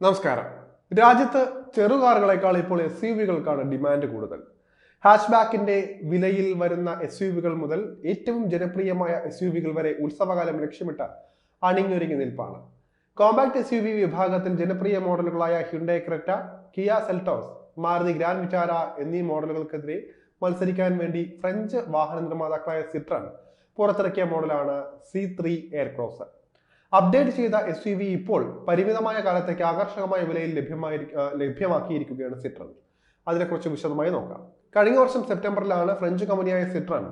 നമസ്കാരം. രാജ്യത്ത് ചെറുകാറുകളെക്കാൾ ഇപ്പോൾ എസ് യു വികൾക്കാണ് ഡിമാൻഡ് കൂടുതൽ. ഹാഷ്ബാക്കിന്റെ വിലയിൽ വരുന്ന എസ് യു വികൾ മുതൽ ഏറ്റവും ജനപ്രിയമായ എസ് യു വികൾ വരെ ഉത്സവകാലം ലക്ഷ്യമിട്ട അണിഞ്ഞൊരുങ്ങി നിൽപ്പാണ്. കോമ്പാക്ട് എസ് യു വി വിഭാഗത്തിൽ ജനപ്രിയ മോഡലുകളായ Hyundai Creta Kia Seltos Maruti Grand Vitara എന്നീ മോഡലുകൾക്കെതിരെ മത്സരിക്കാൻ വേണ്ടി ഫ്രഞ്ച് വാഹന നിർമ്മാതാക്കളായ സിട്രൺ പുറത്തിറക്കിയ മോഡലാണ് സി ത്രീ എയർക്രോസ് അപ്ഡേറ്റ് ചെയ്ത എസ് യു വി ഇപ്പോൾ പരിമിതമായ കാലത്തേക്ക് ആകർഷകമായ വിലയിൽ ലഭ്യമായി ലഭ്യമാക്കിയിരിക്കുകയാണ് സിട്രൺ അതിനെക്കുറിച്ച് വിശദമായി നോക്കാം. കഴിഞ്ഞ വർഷം സെപ്റ്റംബറിലാണ് ഫ്രഞ്ച് കമ്പനിയായ Citroen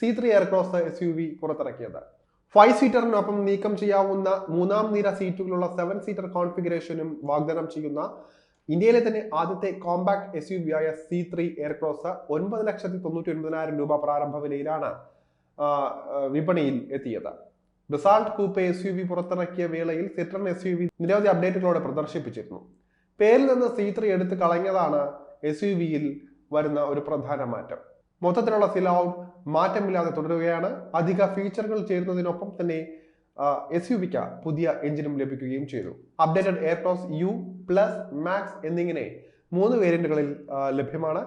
C three Aircross S U V പുറത്തിറക്കിയത്. ഫൈവ് സീറ്ററിനൊപ്പം നീക്കം ചെയ്യാവുന്ന മൂന്നാം നിര സീറ്റുകളുള്ള സെവൻ സീറ്റർ കോൺഫിഗറേഷനും വാഗ്ദാനം ചെയ്യുന്ന ഇന്ത്യയിലെ തന്നെ ആദ്യത്തെ കോമ്പാക്ട് എസ് യു വി ആയ സി ത്രീ എയർക്രോസ് ഒൻപത് ലക്ഷത്തി തൊണ്ണൂറ്റി ഒൻപതിനായിരം രൂപ പ്രാരംഭ വിലയിലാണ് വിപണിയിൽ എത്തിയത്. റിസാൾട്ട് കൂപ്പെ എസ് യു വി പുറത്തിറക്കിയ വേളയിൽ സിട്രൺ എസ് യു വി നിരവധി അപ്ഡേറ്റുകളോടെ പ്രദർശിപ്പിച്ചിരുന്നു. പേരിൽ നിന്ന് സി ത്രീ എടുത്ത് കളഞ്ഞതാണ് എസ് യു വിയിൽ വരുന്ന ഒരു പ്രധാന മാറ്റം. മൊത്തത്തിലുള്ള സിലൗട്ട് മാറ്റമില്ലാതെ തുടരുകയാണ്. അധിക ഫീച്ചറുകൾ ചേരുന്നതിനൊപ്പം തന്നെ എസ് യു വിക്ക് പുതിയ എഞ്ചിനും ലഭിക്കുകയും ചെയ്തു. Updated Aircross you plus max എന്നിങ്ങനെ മൂന്ന് വേരിയന്റുകളിൽ ലഭ്യമാണ്.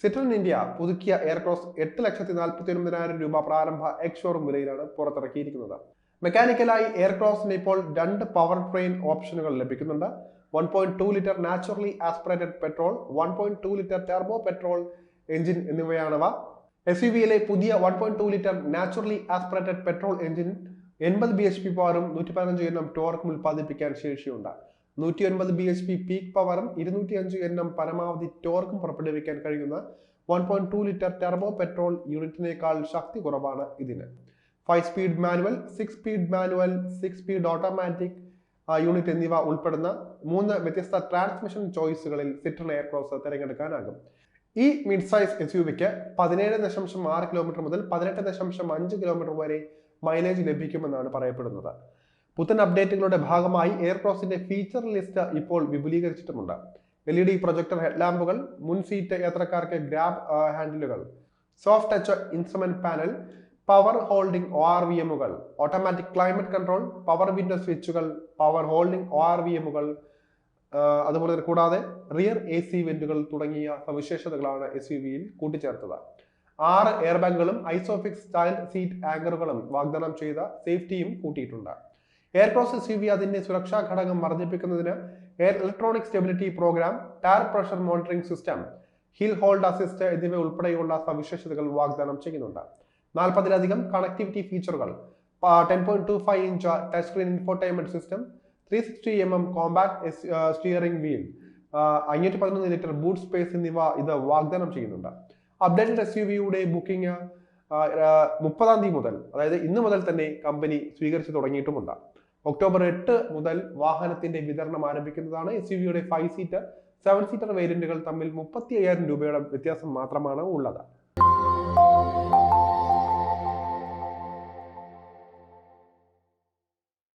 സിട്രൺ ഇന്ത്യ പുതുക്കിയ എയർക്രോസ് എട്ട് ലക്ഷത്തി നാൽപ്പത്തി ഒൻപതിനായിരം രൂപ പ്രാരംഭ എക്സ് ഷോറും വിലയിലാണ് പുറത്തിറക്കിയിരിക്കുന്നത്. മെക്കാനിക്കലായി എയർക്രോസിന് ഇപ്പോൾ രണ്ട് പവർ ട്രെയിൻ ഓപ്ഷനുകൾ ലഭിക്കുന്നുണ്ട്. One point two litre naturally aspirated petrol one point two litre turbo petrol engine എന്നിവയാണവ. S U വിയിലെ പുതിയ one point two litre naturally aspirated petrol engine എൺപത് ബി എച്ച് പി പവറും നൂറ്റി പതിനഞ്ച് എണ്ണം ടോർക്കും ഉൽപ്പാദിപ്പിക്കാൻ ശേഷിയുണ്ട്. നൂറ്റി ഒൻപത് ബി എച്ച് പി പീക്ക് പവറും ഇരുന്നൂറ്റി അഞ്ച് എൻ എം പരമാവധി ടോർക്കും പുറപ്പെടുവിക്കാൻ കഴിയുന്ന one point two litre turbo petrol യൂണിറ്റിനേക്കാൾ ശക്തി കുറവാണ് ഇതിന്. Five speed manual six speed manual six speed automatic unit എന്നിവ ഉൾപ്പെടുന്ന മൂന്ന് വ്യത്യസ്ത ട്രാൻസ്മിഷൻ ചോയ്സുകളിൽ സിട്രൺ എയർക്രോസ് തിരഞ്ഞെടുക്കാനാകും. ഈ മിഡ് സൈസ് എസ് യു വിക്ക് പതിനേഴ് ദശാംശം ആറ് കിലോമീറ്റർ മുതൽ പതിനെട്ട് ദശാംശം അഞ്ച് കിലോമീറ്റർ വരെ മൈലേജ് ലഭിക്കുമെന്നാണ് പറയപ്പെടുന്നത്. പുത്തൻ അപ്ഡേറ്റുകളുടെ ഭാഗമായി എയർക്രോസിന്റെ ഫീച്ചർ ലിസ്റ്റ് ഇപ്പോൾ വിപുലീകരിച്ചിട്ടുമുണ്ട്. എൽ ഇ ഡി പ്രൊജക്ടർ ഹെഡ്ലാമ്പുകൾ മുൻ സീറ്റ് യാത്രക്കാർക്ക് ഗ്രാബ് ഹാൻഡിലുകൾ soft touch instrument panel power holding O R V എമ്മുകൾ automatic climate control power window സ്വിച്ചുകൾ power holding O R V എമ്മുകൾ അതുപോലെ തന്നെ കൂടാതെ റിയർ എ സി വെന്റുകൾ തുടങ്ങിയ സവിശേഷതകളാണ് എസ് യു വിയിൽ കൂട്ടിച്ചേർത്തത്. ആറ് എയർ ബാഗുകളും ഐസോഫിക്സ് ചൈൽഡ് സീറ്റ് ആങ്കറുകളും വാഗ്ദാനം ചെയ്ത സേഫ്റ്റിയും കൂട്ടിയിട്ടുണ്ട്. എയർക്രോസ് എസ് യു വി അതിന്റെ സുരക്ഷാ ഘടകം വർദ്ധിപ്പിക്കുന്നതിന് air electronic stability program tyre pressure monitoring system hill hold assist എന്നിവ ഉൾപ്പെടെയുള്ള സവിശേഷതകൾ വാഗ്ദാനം ചെയ്യുന്നുണ്ട്. നാൽപ്പതിലധികം കണക്ടിവിറ്റി ഫീച്ചറുകൾ ten point two five inch touch screen infotainment system three sixty M M compact steering wheel അഞ്ഞൂറ്റി പതിനൊന്ന് ലിറ്റർ ബൂട്ട് സ്പേസ് എന്നിവ ഇത് വാഗ്ദാനം ചെയ്യുന്നുണ്ട്. അപ്ഡേറ്റഡ് എസ് യു വിയുടെ ബുക്കിംഗ് മുപ്പതാം തീയതി മുതൽ അതായത് ഇന്ന് മുതൽ തന്നെ കമ്പനി സ്വീകരിച്ചു തുടങ്ങിയിട്ടുമുണ്ട്. ഒക്ടോബർ എട്ട് മുതൽ വാഹനത്തിന്റെ വിതരണം ആരംഭിക്കുന്നതാണ് എസ് യു വിയുടെ ഫൈവ് സീറ്റർ സെവൻ സീറ്റർ വേരിയന്റുകൾ തമ്മിൽ മുപ്പത്തി അയ്യായിരം രൂപയുടെ വ്യത്യാസം മാത്രമാണ് ഉള്ളത്.